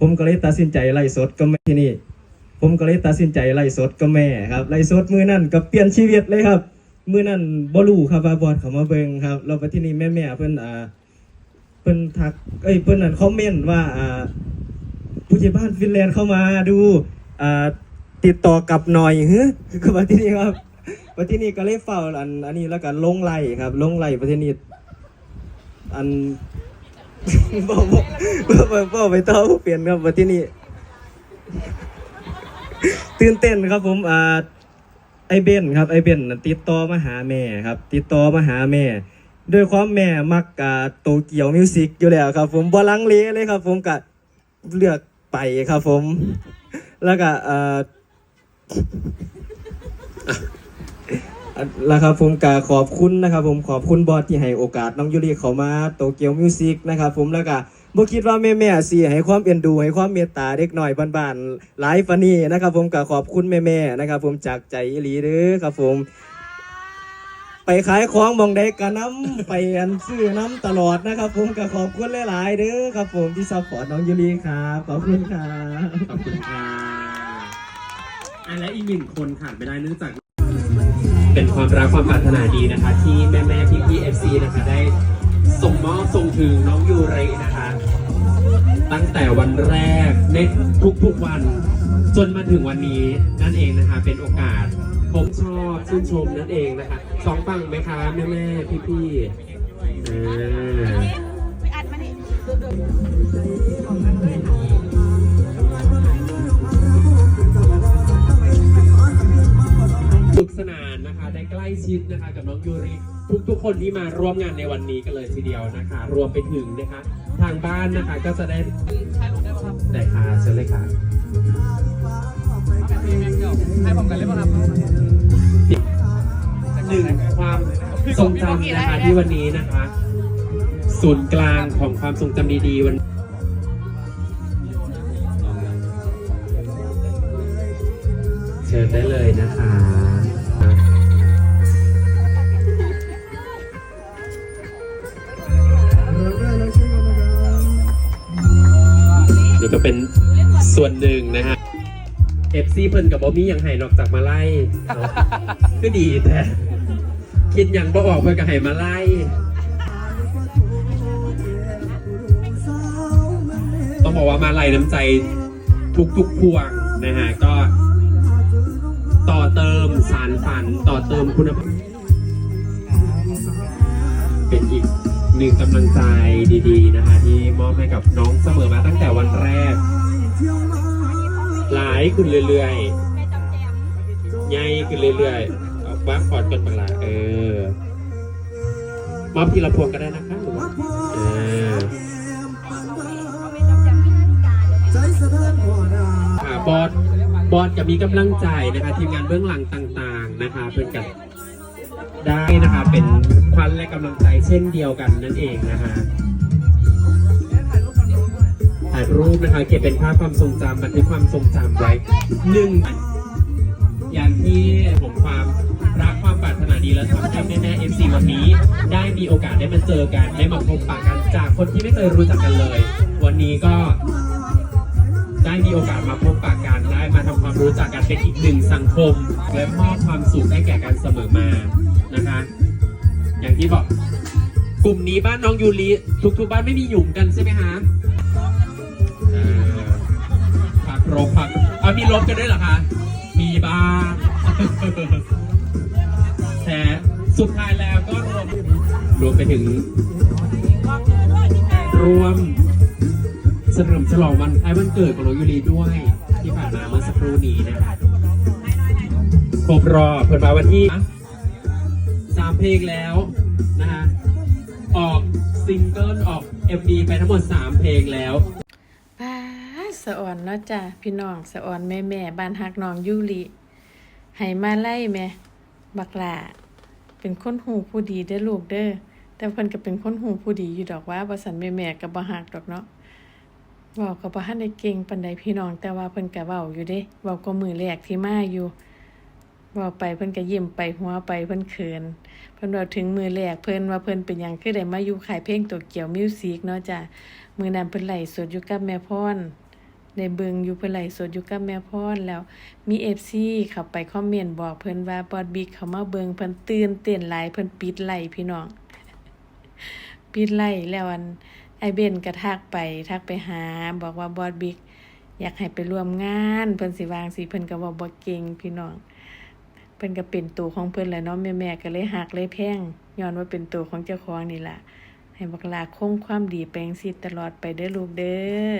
ผมก็เลยตัดสินใจไล่สดก็แม่ที่นี่ ผมก็เลยตัดสินใจไล่สดก็แม่ครับไล่สดมือนั่นก็เปลี่ยนชีวิตเลยครับมือนั่นบ่รู้ครับว่าบอดเขามาเบิ่งครับเราไปที่นี่แม่แม่เพิ่นอ่าเพิ่นทักเอ้ยเพิ่นนั่นคอมเมนต์ว่าอ่าผู้ใหญ่บ้านฟินแลนด์เข้ามาดูอ่าติดต่อกลับหน่อยเฮ้ยก็มาที่นี่ครับมาที่นี่ก็เลยเฝ้าอันอันนี้แล้วก็ลงไล่ครับ ลงไล่ประเทศนี้อัน บอกบอกบอกบอกไปต่อผู้เปลี่ยนครับมาที่นี่ตื่นเต้นครับผมอ่าไอเบนครับ ไอเบนติดต่อมาหาแม่ครับ ติดต่อมาหาแม่ด้วยความแม่มักอ่าโตเกียวมิวสิกอยู่แล้วครับ ผมบ่ลังเลเลยครับ ผมก็เลือกไปครับผม แล้วก็เอ่อ อะแล้วครับผมกาขอบคุณนะครับ ผมขอบคุณบอสที่ให้โอกาสน้องยูริเขามาโตเกียวมิวสิกนะครับผมแล้วก็บ่คิดว่าแม่แม่สิให้ความเอ็นดู ให้ความเมตตาเด็กหน่อยบ้านๆหลายปานนี้นะครับ ผมก็ขอบคุณแม่แม่นะครับ ผมจากใจอีหลีเด้อครับผมไปขายของมองใดกะน้ำไปอันซื้อน้ำตลอดนะครับ ผมก็ขอบคุณหลายๆเด้อครับ ผมที่ซัพพอร์ตน้องยูริครับขอบคุณครับขอบคุณค่ะอันและอีกหนึ่งคนขาดไม่ได้เนื่องจาก เป็นความรักความปรารถนาดีนะคะ ที่แม่แม่พี่พี่เอฟซีนะคะได้ส่งมอบส่งถึงน้องยูรินะคะ ตั้งแต่วันแรกในทุกๆวัน จนมาถึงวันนี้นั่นเองนะคะ เป็นโอกาส ผมชอบชื่นชมนั่นเองนะคะสองฟังไหมคะแม่แม่พี่พี่อ่า ชิดนะคะกับน้องยูริทุกๆคนที่มาร่วมงานในวันนี้กันเลยทีเดียวนะคะ รวมไปถึงนะคะ ทางบ้านนะคะก็จะได้ได้ค่ะเชิญเลยค่ะให้ผมกันเลยป่ะครับหนึ่งความทรงจำนะคะที่วันนี้นะคะ ศูนย์กลางของความทรงจำดีๆวันเชิญได้เลยนะคะ นี่ก็เป็นส่วนหนึ่งนะฮะเอฟซีเพิ่นกับบอมี่ยังไห้นอกจากมาไล่เนาะก็ดีแต่คิดอย่างบ่ออกเพิ่นก็ให้มาไล่ต้องบอกว่ามาไล่น้ำใจทุกๆพวงนะฮะก็ต่อเติมสารฝันต่อเติมคุณภาพเป็นอีก หนึ่งกำลังใจดีๆนะคะที่มอบให้กับน้องเสมอมาตั้งแต่วันแรก หลายขึ้นเรื่อยๆใหญ่ขึ้นเรื่อยๆเอาบ้าขอดกันบางละเออมอบทีละพวงก็ได้นะคะหรือว่าเออบอสบอสจะมีกำลังใจนะคะ ทีมงานเบื้องหลังต่างๆนะคะ เพื่อนกันได้นะคะเป็น ควันและกำลังใจเช่นเดียวกันนั่นเองนะคะถ่ายรูปนะคะเก็บเป็นภาพความทรงจำบันทึกความทรงจำไว้หนึ่งอย่างที่ผมความรักความปรารถนาดีและทำให้แม่แม่เอฟซีวันนี้ ได้มีโอกาสได้มาเจอกันได้มาพบปะกันจากคนที่ไม่เคยรู้จักกันเลย วันนี้ก็ได้มีโอกาสมาพบปะกันได้มาทำความรู้จักกันเป็นอีกหนึ่งสังคม และมอบความสุขให้แก่กันเสมอมานะคะ อย่างที่บอก กลุ่มนี้บ้านน้องยูริทุกๆบ้านไม่มีหยุ่มกันใช่ไหมฮะเออผักรบผักเอามีลบกันด้วยเหรอคะ มีบ้างแต่สุดท้ายแล้วก็รวมรวมไปถึง รวมเฉลิมฉลองวันคล้ายวันเกิดของน้องยูรีด้วย ที่ผ่านมาเมื่อสักครู่นี้นะครับครบรอบเปิดมาวันที่สาม เพลงแล้วนะฮะออกซิงเกิลออก MV ไปทั้งหมด 3 เพลงแล้วป้าสะอ่อนเนาะจ้ะพี่น้องสะอ่อนแม่แม่บ้านฮักน้องยูริให้มาไล่แม่บักหลาเป็นคนหูผู้ดีเด้อลูกเด้อแต่เพิ่นก็เป็นคนหูผู้ดีอยู่ดอกว่าบ่สันแม่แม่ก็บ่ฮักดอกเนาะเว้าก็บ่ทันได้เก่งปานใดพี่น้องแต่ว่าเพิ่นก็เว้าอยู่เด้เว้าก็มือแรกที่มาอยู่ ว้าไปเพิ่นก็ยิ้มไปหัวไปเพิ่นเขิน เพิ่นเว้าถึงมือแรกเพิ่นว่าเพิ่นเป็นหยังคือได้มาอยู่ค่ายเพลงโตเกี่ยวมิวสิกเนาะจ้ะมือนั้นเพิ่นไล่สดอยู่กับแม่พรได้เบิงอยู่เพิ่นไลฟ์สดอยู่กับแม่พรแล้วมี FC เข้าไปคอมเมนต์บอกเพิ่นว่าบอดบิ๊กเขามาเบิงเพิ่นตื่นเต้นหลายเพิ่นปิดไลฟ์พี่น้อง ปิดไล่แล้วอันไอเบนก็ทักไปทักไปหา บอกว่าบอดบิ๊กอยากให้ไปร่วมงานเพิ่นสิวางสิเพิ่นก็เว้าบ่เก่งพี่น้อง พิ่นก็เป็นตัวของเพิ่นแหละเนาะแม่แม่ก็เลยหักเลยแพงย้อนว่าเป็นตัวของเจ้าของนี่ล่ะให้บักลาคงความดีแปลงสิตลอดไปเด้อลูกเด้อ